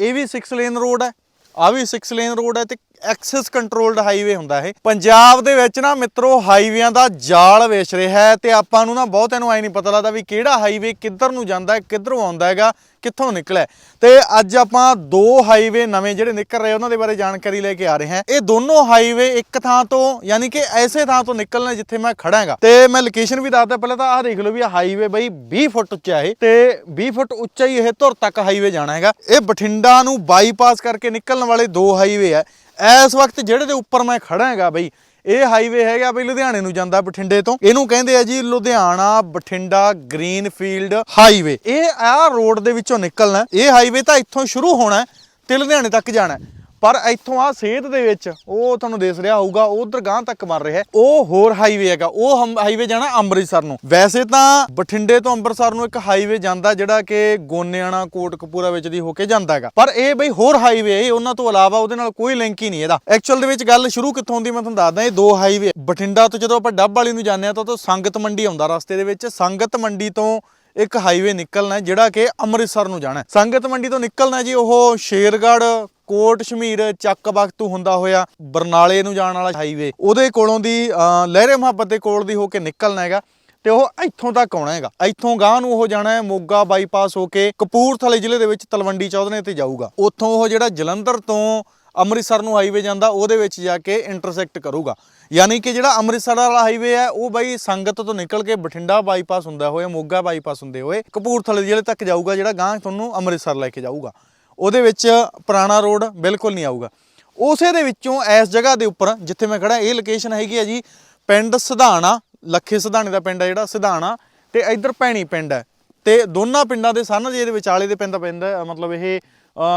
ਇਹ ਵੀ 6 lane road ਹੈ ਆ ਵੀ 6 ਲੇਨ ਰੋਡ ਹੈ ਤੇ ਐਕਸੈਸ ਕੰਟਰੋਲਡ ਹਾਈਵੇ ਹੁੰਦਾ ਇਹ। ਪੰਜਾਬ ਦੇ ਵਿੱਚ ਨਾ ਮਿੱਤਰੋ, ਹਾਈਵੇਆਂ ਦਾ ਜਾਲ ਵੇਚ ਰਿਹਾ ਹੈ ਤੇ ਆਪਾਂ ਨੂੰ ਨਾ ਬਹੁਤਿਆਂ ਨੂੰ ਐ ਨਹੀਂ ਪਤਾ ਲੱਗਦਾ ਵੀ ਕਿਹੜਾ ਹਾਈਵੇ ਕਿੱਧਰ ਨੂੰ ਜਾਂਦਾ ਹੈ, ਕਿੱਧਰੋਂ ਆਉਂਦਾ ਹੈਗਾ, ਕਿੱਥੋਂ ਨਿਕਲਿਆ ਤੇ ਅੱਜ ਆਪਾਂ ਦੋ ਹਾਈਵੇ ਨਵੇਂ ਜਿਹੜੇ ਨਿਕਲ ਰਹੇ ਉਹਨਾਂ ਦੇ ਬਾਰੇ ਜਾਣਕਾਰੀ ਲੈ ਕੇ ਆ ਰਹੇ ਹਾਂ। ਇਹ ਦੋਨੋਂ ਹਾਈਵੇ ਇੱਕ ਥਾਂ ਤੋਂ ਯਾਨੀ ਕਿ ਐਸੇ ਥਾਂ ਤੋਂ ਨਿਕਲਣਾ ਜਿੱਥੇ ਮੈਂ ਖੜਾ ਹੈਗਾ। ਤੇ ਮੈਂ ਲੋਕੇਸ਼ਨ ਵੀ ਦੱਸਦਾ ਪਹਿਲਾਂ ਤਾਂ ਆਹ ਦੇਖ ਲਓ ਵੀ ਇਹ ਹਾਈਵੇ ਬਈ 20 ਫੁੱਟ ਉੱਚਾ ਹੈ ਤੇ 20 ਫੁੱਟ ਉੱਚਾ ਹੀ ਇਹ ਧੁਰ ਤੱਕ ਹਾਈਵੇ ਜਾਣਾ ਹੈਗਾ। ਇਹ ਬਠਿੰਡਾ ਨੂੰ ਬਾਈਪਾਸ ਕਰਕੇ ਨਿਕਲਣ ਵਾਲੇ ਦੋ ਹਾਈਵੇ ਆ। ਇਸ ਵਕਤ ਜਿਹੜੇ ਦੇ ਉੱਪਰ ਮੈਂ ਖੜਾ ਹੈਗਾ ਬਈ, ਇਹ ਹਾਈਵੇ ਹੈਗਾ ਬਈ ਲੁਧਿਆਣੇ ਨੂੰ ਜਾਂਦਾ ਬਠਿੰਡੇ ਤੋਂ। ਇਹਨੂੰ ਕਹਿੰਦੇ ਆ ਜੀ ਲੁਧਿਆਣਾ ਬਠਿੰਡਾ ਗ੍ਰੀਨਫੀਲਡ ਹਾਈਵੇ ਇਹ ਆ ਰੋਡ ਦੇ ਵਿੱਚੋਂ ਨਿਕਲਣਾ। ਇਹ ਹਾਈਵੇ ਤਾਂ ਇੱਥੋਂ ਸ਼ੁਰੂ ਹੋਣਾ ਤੇ ਲੁਧਿਆਣੇ ਤੱਕ ਜਾਣਾ ਪਰ ਇੱਥੋਂ ਆ ਸੇਧ ਦੇ ਵਿੱਚ ਉਹ ਤੁਹਾਨੂੰ ਦਿਸ ਰਿਹਾ ਹੋਊਗਾ, ਉਧਰ ਗਾਂ ਤੱਕ ਮਰ ਰਿਹਾ ਉਹ ਹੋਰ ਹਾਈਵੇ ਹੈਗਾ। ਉਹ ਹਾਈਵੇ ਜਾਣਾ ਅੰਮ੍ਰਿਤਸਰ ਨੂੰ। ਵੈਸੇ ਤਾਂ ਬਠਿੰਡੇ ਤੋਂ ਅੰਮ੍ਰਿਤਸਰ ਨੂੰ ਇੱਕ ਹਾਈਵੇ ਜਾਂਦਾ, ਜਿਹੜਾ ਕਿ ਗੋਨਿਆਣਾ, ਕੋਟਕਪੂਰਾ ਵਿੱਚ ਦੀ ਹੋ ਕੇ ਜਾਂਦਾ ਹੈਗਾ। ਪਰ ਇਹ ਬਈ ਹੋਰ ਹਾਈਵੇ ਹੈ, ਉਹਨਾਂ ਤੋਂ ਇਲਾਵਾ ਉਹਦੇ ਨਾਲ ਕੋਈ ਲਿੰਕ ਹੀ ਨਹੀਂ ਇਹਦਾ। ਐਕਚੁਅਲ ਦੇ ਵਿੱਚ ਗੱਲ ਸ਼ੁਰੂ ਕਿੱਥੋਂ ਹੁੰਦੀ ਮੈਂ ਤੁਹਾਨੂੰ ਦੱਸਦਾ, ਇਹ ਦੋ ਹਾਈਵੇ ਬਠਿੰਡਾ ਤੋਂ ਜਦੋਂ ਆਪਾਂ ਡੱਬ ਵਾਲੀ ਨੂੰ ਜਾਂਦੇ ਆ ਤਾਂ ਉਦੋਂ ਸੰਗਤ ਮੰਡੀ ਆਉਂਦਾ ਰਸਤੇ ਦੇ ਵਿੱਚ। ਸੰਗਤ ਮੰਡੀ ਤੋਂ ਇੱਕ ਹਾਈਵੇ ਨਿਕਲਣਾ ਜਿਹੜਾ ਕਿ ਅੰਮ੍ਰਿਤਸਰ ਨੂੰ ਜਾਣਾ ਸੰਗਤ ਮੰਡੀ ਤੋਂ ਨਿਕਲਣਾ ਜੀ, ਉਹ ਸ਼ੇਰਗੜ੍ਹ ਕੋਟ ਸ਼ਮੀਰ ਚੱਕ ਬਖਤੂ ਹੁੰਦਾ ਹੋਇਆ ਬਰਨਾਲੇ ਨੂੰ ਜਾਣ ਵਾਲਾ ਹਾਈਵੇ ਉਹਦੇ ਕੋਲੋਂ ਦੀ ਅਹ, ਲਹਿਰੇ ਮੁਹੱਬਤ ਦੇ ਕੋਲ ਦੀ ਹੋ ਕੇ ਨਿਕਲਣਾ ਹੈਗਾ ਤੇ ਉਹ ਇੱਥੋਂ ਤੱਕ ਆਉਣਾ ਹੈਗਾ। ਇੱਥੋਂ ਗਾਂ ਨੂੰ ਉਹ ਜਾਣਾ ਹੈ ਮੋਗਾ ਬਾਈਪਾਸ ਹੋ ਕੇ ਕਪੂਰਥਲੇ ਜ਼ਿਲ੍ਹੇ ਦੇ ਵਿੱਚ ਤਲਵੰਡੀ ਚੌਧਰੇ ਤੇ ਜਾਊਗਾ। ਉੱਥੋਂ ਉਹ ਜਿਹੜਾ ਜਲੰਧਰ ਤੋਂ ਅੰਮ੍ਰਿਤਸਰ ਨੂੰ ਹਾਈਵੇ ਜਾਂਦਾ ਉਹਦੇ ਵਿੱਚ ਜਾ ਕੇ ਇੰਟਰਸੈਕਟ ਕਰੂਗਾ। ਯਾਨੀ ਕਿ ਜਿਹੜਾ ਅੰਮ੍ਰਿਤਸਰ ਵਾਲਾ ਹਾਈਵੇ ਹੈ ਉਹ ਬਾਈ ਸੰਗਤ ਤੋਂ ਨਿਕਲ ਕੇ ਬਠਿੰਡਾ ਬਾਈਪਾਸ ਹੁੰਦਾ ਹੋਇਆ ਮੋਗਾ ਬਾਈਪਾਸ ਹੁੰਦੇ ਹੋਏ ਕਪੂਰਥਲੇ ਜ਼ਿਲ੍ਹੇ ਤੱਕ ਜਾਊਗਾ ਜਿਹੜਾ ਗਾਂ ਤੁਹਾਨੂੰ ਅੰਮ੍ਰਿਤਸਰ ਲੈ ਕੇ ਜਾਊਗਾ। ਉਹਦੇ ਵਿੱਚ ਪੁਰਾਣਾ ਰੋਡ ਬਿਲਕੁਲ ਨਹੀਂ ਆਊਗਾ। ਉਸੇ ਦੇ ਵਿੱਚੋਂ ਇਸ ਜਗ੍ਹਾ ਦੇ ਉੱਪਰ ਜਿੱਥੇ ਮੈਂ ਖੜਾ ਇਹ ਲੋਕੇਸ਼ਨ ਹੈਗੀ ਹੈ ਜੀ ਪਿੰਡ ਸਿਧਾਣਾ ਲੱਖੇ ਸਿਧਾਣੇ ਦਾ ਪਿੰਡ ਹੈ ਜਿਹੜਾ ਸਿਧਾਣਾ ਤੇ ਇੱਧਰ ਭੈਣੀ ਪਿੰਡ ਹੈ ਤੇ ਦੋਨਾਂ ਪਿੰਡਾਂ ਦੇ ਸਾਂਝੇ ਦੇ ਵਿਚਾਲੇ ਦੇ ਪਿੰਡ ਪੈਂਦਾ ਹੈ, ਮਤਲਬ ਇਹ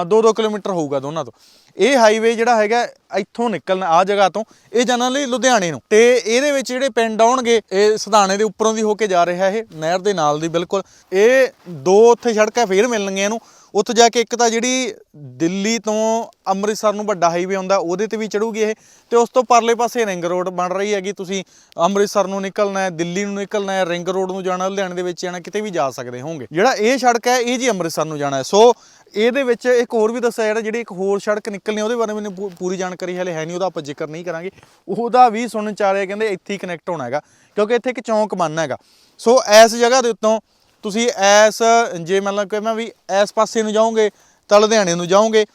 2-2 ਕਿਲੋਮੀਟਰ ਹੋਊਗਾ ਦੋਨਾਂ ਤੋਂ। ਇਹ ਹਾਈਵੇ ਜਿਹੜਾ ਹੈਗਾ ਇੱਥੋਂ ਨਿਕਲਣਾ ਆ ਜਗ੍ਹਾ ਤੋਂ ਇਹ ਜਾਣਾ ਲਈ ਲੁਧਿਆਣੇ ਨੂੰ। ਤੇ ਇਹਦੇ ਵਿੱਚ ਜਿਹੜੇ ਪਿੰਡ ਆਉਣਗੇ ਇਹ ਸਿਧਾਣੇ ਦੇ ਉੱਪਰੋਂ ਦੀ ਹੋ ਕੇ ਜਾ ਰਿਹਾ ਇਹ ਨਹਿਰ ਦੇ ਨਾਲ ਦੀ ਬਿਲਕੁਲ। ਇਹ ਦੋ ਉੱਥੇ ਸੜਕਾਂ ਫੇਰ ਮਿਲਣਗੀਆਂ ਇਹਨੂੰ। ਉੱਥੇ ਜਾ ਕੇ ਇੱਕ ਤਾਂ ਜਿਹੜੀ ਦਿੱਲੀ ਤੋਂ ਅੰਮ੍ਰਿਤਸਰ ਨੂੰ ਵੱਡਾ ਹਾਈਵੇ ਆਉਂਦਾ ਉਹਦੇ ਤੇ ਵੀ ਚੜੂਗੀ ਇਹ। ਤੇ ਉਸ ਤੋਂ ਪਰਲੇ ਪਾਸੇ ਰਿੰਗ ਰੋਡ ਬਣ ਰਹੀ ਹੈਗੀ, ਤੁਸੀਂ ਅੰਮ੍ਰਿਤਸਰ ਨੂੰ ਨਿਕਲਣਾ ਹੈ, ਦਿੱਲੀ ਨੂੰ ਨਿਕਲਣਾ ਹੈ, ਰਿੰਗ ਰੋਡ ਨੂੰ ਜਾਣਾ, ਲੁਧਿਆਣੇ ਦੇ ਵਿੱਚ ਜਾਣਾ, ਕਿਤੇ ਵੀ ਜਾ ਸਕਦੇ ਹੋਵੋਗੇ। ਜਿਹੜਾ ਇਹ ਸੜਕ ਹੈ, ਇਹ ਜੀ ਅੰਮ੍ਰਿਤਸਰ ਨੂੰ ਜਾਣਾ ਹੈ। ਸੋ ਇਹਦੇ ਵਿੱਚ ਇੱਕ ਹੋਰ ਵੀ ਦੱਸਿਆ ਜਿਹੜਾ ਜਿਹੜੀ ਇੱਕ ਹੋਰ ਸੜਕ ਨਿਕਲਣੀ ਉਹਦੇ ਬਾਰੇ ਮੈਨੂੰ ਪੂ- ਪੂਰੀ ਜਾਣਕਾਰੀ ਹਲੇ ਹੈ ਨਹੀਂ, ਉਹਦਾ ਆਪਾਂ ਜ਼ਿਕਰ ਨਹੀਂ ਕਰਾਂਗੇ। ਉਹਦਾ ਵੀ ਸੁਣਨ ਚ ਆ ਰਿਹਾ, ਕਹਿੰਦੇ ਇੱਥੇ ਹੀ ਕਨੈਕਟ ਹੋਣਾ ਹੈਗਾ, ਕਿਉਂਕਿ ਇੱਥੇ ਇੱਕ ਚੌਂਕ ਬਣਨਾ ਹੈਗਾ। ਸੋ ਇਸ ਜਗ੍ਹਾ ਦੇ ਉੱਤੋਂ ਤੁਸੀਂ ਐਸ, ਜੇ ਮਤਲਬ ਕਿ ਮੈਂ ਵੀ ਇਸ ਪਾਸੇ ਨੂੰ ਜਾਓਗੇ ਤਾਂ ਲੁਧਿਆਣੇ ਨੂੰ ਜਾਓਗੇ।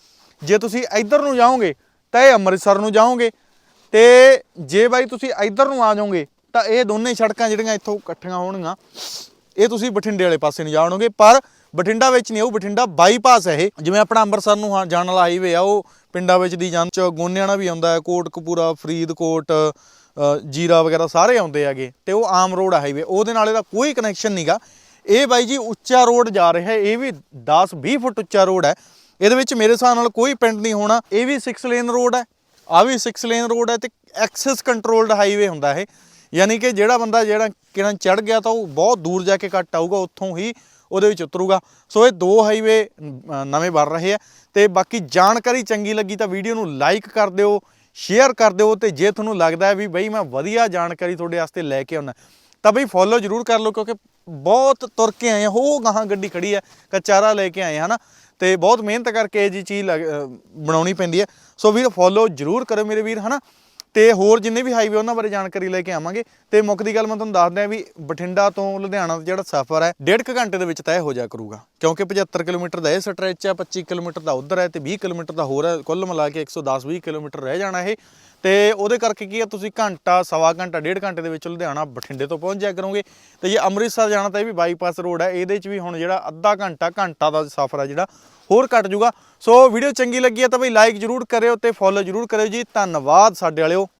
ਜੇ ਤੁਸੀਂ ਇੱਧਰ ਨੂੰ ਜਾਓਗੇ ਤਾਂ ਇਹ ਅੰਮ੍ਰਿਤਸਰ ਨੂੰ ਜਾਓਗੇ। ਤੇ ਜੇ ਬਾਈ ਤੁਸੀਂ ਇੱਧਰ ਨੂੰ ਆ ਜਾਓਗੇ ਤਾਂ ਇਹ ਦੋਨੇ ਸੜਕਾਂ ਜਿਹੜੀਆਂ ਇੱਥੋਂ ਇਕੱਠੀਆਂ ਹੋਣਗੀਆਂ, ਇਹ ਤੁਸੀਂ ਬਠਿੰਡੇ ਵਾਲੇ ਪਾਸੇ ਨੂੰ ਜਾਣੋਗੇ। ਪਰ ਬਠਿੰਡਾ ਵਿੱਚ ਨਹੀਂ, ਉਹ ਬਠਿੰਡਾ ਬਾਈਪਾਸ ਹੈ ਇਹ। ਜਿਵੇਂ ਆਪਣਾ ਅੰਮ੍ਰਿਤਸਰ ਨੂੰ ਹਾਂ, ਜਾਣ ਵਾਲਾ ਹਾਈਵੇ ਆ, ਉਹ ਪਿੰਡਾਂ ਵਿੱਚ ਦੀ ਜਾਂ ਚ ਗੋਨਿਆਣਾ ਵੀ ਆਉਂਦਾ ਹੈ, ਕੋਟਕਪੂਰਾ, ਫਰੀਦਕੋਟ ਜੀਰਾ ਵਗੈਰਾ ਸਾਰੇ ਆਉਂਦੇ ਹੈਗੇ। ਤੇ ਉਹ ਆਮ ਰੋਡ ਆ ਹਾਈਵੇ ਉਹਦੇ ਨਾਲ ਇਹਦਾ ਕੋਈ ਕਨੈਕਸ਼ਨ ਨਹੀਂਗਾ ਇਹ ਬਾਈ ਜੀ ਉੱਚਾ ਰੋਡ ਜਾ ਰਿਹਾ, ਇਹ ਵੀ 10 20 ਫੁੱਟ ਉੱਚਾ ਰੋਡ ਹੈ। ਇਹਦੇ ਵਿੱਚ ਮੇਰੇ ਹਿਸਾਬ ਨਾਲ ਕੋਈ ਪਿੰਡ ਨਹੀਂ ਹੋਣਾ, ਇਹ ਵੀ 6 ਲੇਨ ਰੋਡ ਹੈ, ਆ ਵੀ 6 ਲੇਨ ਰੋਡ ਹੈ ਤੇ ਐਕਸੈਸ ਕੰਟਰੋਲਡ ਹਾਈਵੇ ਹੁੰਦਾ ਇਹ। ਯਾਨੀ ਕਿ ਜਿਹੜਾ ਬੰਦਾ ਜਿਹੜਾ ਕਿਰਨ ਚੜ ਗਿਆ ਤਾਂ ਉਹ ਬਹੁਤ ਦੂਰ ਜਾ ਕੇ ਕੱਟ ਆਊਗਾ, ਉੱਥੋਂ ਹੀ ਉਹਦੇ ਵਿੱਚ ਉਤਰੂਗਾ। ਸੋ ਇਹ ਦੋ ਹਾਈਵੇ ਨਵੇਂ ਬਣ ਰਹੇ ਆ ਤੇ ਬਾਕੀ ਜਾਣਕਾਰੀ ਚੰਗੀ ਲੱਗੀ ਤਾਂ ਵੀਡੀਓ ਨੂੰ ਲਾਈਕ ਕਰ ਦਿਓ ਸ਼ੇਅਰ ਕਰ ਦਿਓ ਤੇ ਜੇ ਤੁਹਾਨੂੰ ਲੱਗਦਾ ਹੈ ਵੀ ਬਈ ਮੈਂ ਵਧੀਆ ਜਾਣਕਾਰੀ ਤੁਹਾਡੇ ਵਾਸਤੇ ਲੈ ਕੇ ਆਉਣਾ ਤਾਂ ਬਈ ਫੋਲੋ ਜਰੂਰ ਕਰ ਲਓ ਕਿਉਂਕਿ ਬਹੁਤ ਤੁਰ ਕੇ ਆਏ ਆ, ਹੋ ਗਾਹਾਂ ਗੱਡੀ ਖੜੀ ਹੈ ਕਚਾਰਾ ਲੈ ਕੇ ਆਏ ਹਨਾ? ਤੇ ਬਹੁਤ ਮਿਹਨਤ ਕਰਕੇ ਇਹ ਜੀ ਚੀਜ਼ ਲੱਗ- ਬਣਾਉਣੀ ਪੈਂਦੀ ਹੈ ਸੋ ਵੀਰ ਫੋਲੋ ਜਰੂਰ ਕਰੋ ਮੇਰੇ ਵੀਰ, ਹਨਾ? ਤੇ ਹੋਰ ਜਿੰਨੇ ਵੀ ਹਾਈਵੇ ਉਹਨਾਂ ਬਾਰੇ ਜਾਣਕਾਰੀ ਲੈ ਕੇ ਆਵਾਂਗੇ। ਤੇ ਮੁੱਖ ਦੀ ਗੱਲ ਮੈਂ ਤੁਹਾਨੂੰ ਦੱਸ ਵੀ ਬਠਿੰਡਾ ਤੋਂ ਲੁਧਿਆਣਾ ਦਾ ਜਿਹੜਾ ਸਫ਼ਰ ਹੈ, ਡੇਢ ਕੁ ਘੰਟੇ ਦੇ ਵਿੱਚ ਤੈਅ ਹੋ ਜਾ ਕਰੂਗਾ। ਕਿਉਂਕਿ 75 ਕਿਲੋਮੀਟਰ ਦਾ ਇਹ ਸਟ੍ਰੈਚ ਹੈ 25 ਕਿਲੋਮੀਟਰ ਦਾ ਉਧਰ ਹੈ ਤੇ 20 ਕਿਲੋਮੀਟਰ ਦਾ ਹੋਰ ਹੈ। ਕੁੱਲ ਮਿਲਾ ਕੇ 110 20 ਕਿਲੋਮੀਟਰ ਰਹਿ ਜਾਣਾ ਇਹ। ਤੇ ਉਹਦੇ ਕਰਕੇ ਕੀ ਹੈ ਤੁਸੀਂ ਘੰਟਾ, ਸਵਾ ਘੰਟਾ, ਡੇਢ ਘੰਟੇ ਦੇ ਵਿੱਚ ਲੁਧਿਆਣਾ ਬਠਿੰਡੇ ਤੋਂ ਪਹੁੰਚ ਜਾਇਆ ਕਰੋਗੇ। ਤੇ ਜੇ ਅੰਮ੍ਰਿਤਸਰ ਜਾਣਾ ਤਾਂ ਇਹ ਵੀ ਬਾਈਪਾਸ ਰੋਡ ਹੈ ਇਹਦੇ 'ਚ ਵੀ ਹੁਣ ਜਿਹੜਾ ਅੱਧਾ ਘੰਟਾ ਘੰਟਾ ਦਾ ਸਫ਼ਰ ਹੈ ਜਿਹੜਾ, ਹੋਰ ਘਟ ਜਾਊਗਾ। ਸੋ ਵੀਡੀਓ ਚੰਗੀ ਲੱਗੀ ਹੈ ਤਾਂ ਬਈ ਲਾਈਕ ਜਰੂਰ ਕਰਿਓ ਤੇ ਫੋਲੋ ਜਰੂਰ ਕਰਿਓ ਜੀ। ਧੰਨਵਾਦ ਸਾਡੇ ਵਾਲਿਓ।